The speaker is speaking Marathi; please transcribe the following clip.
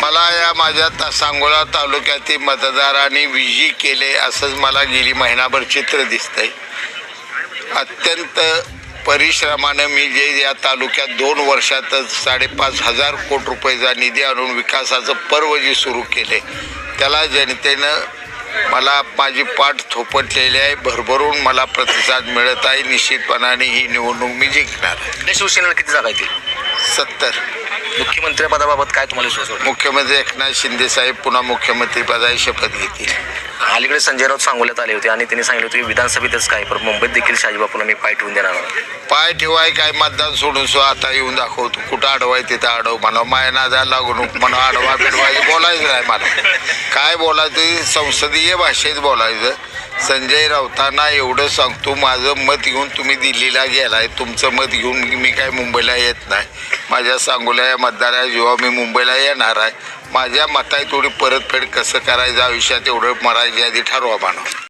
मला या माझ्या सांगोला तालुक्यातील मतदारांनी विजयी केले असंच मला गेली महिनाभर चित्र दिसतंय. अत्यंत परिश्रमानं मी जे या तालुक्यात दोन वर्षातच साडेपाच हजार कोटी रुपयेचा निधी आणून विकासाचं पर्व जे सुरू केले त्याला जनतेनं मला माझी पाठ थोपटलेली आहे. भरभरून मला प्रतिसाद मिळत आहे. निश्चितपणाने ही निवडणूक मी जिंकणार आहे. आपल्या शिवसेनेला किती जागा येतील? सत्तर. मुख्यमंत्रीपदाबाबत काय तुम्हाला विश्वास वाटतो? मुख्यमंत्री एकनाथ शिंदे साहेब पुन्हा मुख्यमंत्रीपदाची शपथ घेतील. अलीकडे संजय राऊत सांगोल्यात आले होते आणि त्यांनी सांगितलं होतं की विधानसभेतच काय पण मुंबईत देखील शाजीबापूला मी पाय ठेवून देणार नाही. पाय ठेवाय काय मतदान सोडून सो आता येऊन दाखवतो. कुठं अडवाय तिथं अडव म्हणा. माय नादा लागू नको म्हणा अडवा बिडवायचं बोलायचं नाही मला. काय बोलायचं? संसदीय भाषेत बोलायचं. संजय राऊतांना एवढं सांगतो माझं मत घेऊन तुम्ही दिल्लीला गेलाय. तुमचं मत घेऊन मी काय मुंबईला येत नाही. माझ्या सांगोल्या या मतदारा जेव्हा मी मुंबईला येणार आहे माझ्या मताय थोडी परतफेड कसं करायचं आयुष्यात एवढं मरायची आधी ठरवा मानव